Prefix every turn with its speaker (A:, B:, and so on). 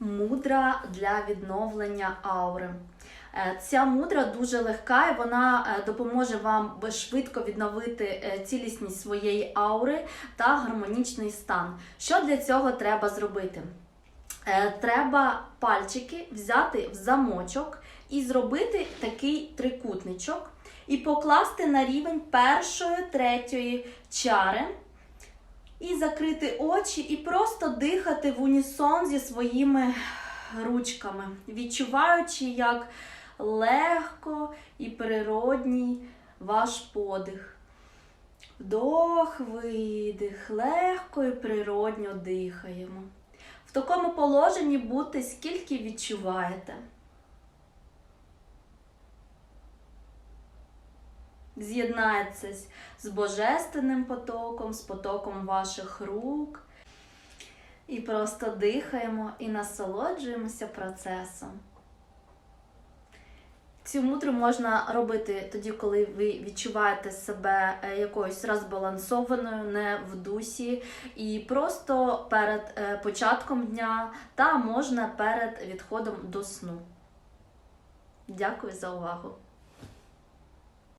A: мудра для відновлення аури. Е, Ця мудра дуже легка і вона е, допоможе вам швидко відновити е, цілісність своєї аури та гармонічний стан. Що для цього треба зробити? Треба пальчики взяти в замочок і зробити такий трикутничок і покласти на рівень першої, третьої чари. І закрити очі, і просто дихати в унісон зі своїми ручками, відчуваючи, як легко і природній ваш подих. Вдох, видих, легко і природньо дихаємо. В такому положенні бути скільки відчуваєте. З'єднаєтесь з божественним потоком, з потоком ваших рук. І просто дихаємо і насолоджуємося процесом. Цю мудру можна робити тоді, коли ви відчуваєте себе е, якоюсь розбалансованою, не в дусі, і просто перед е, початком дня, та можна перед відходом до сну. Дякую за увагу!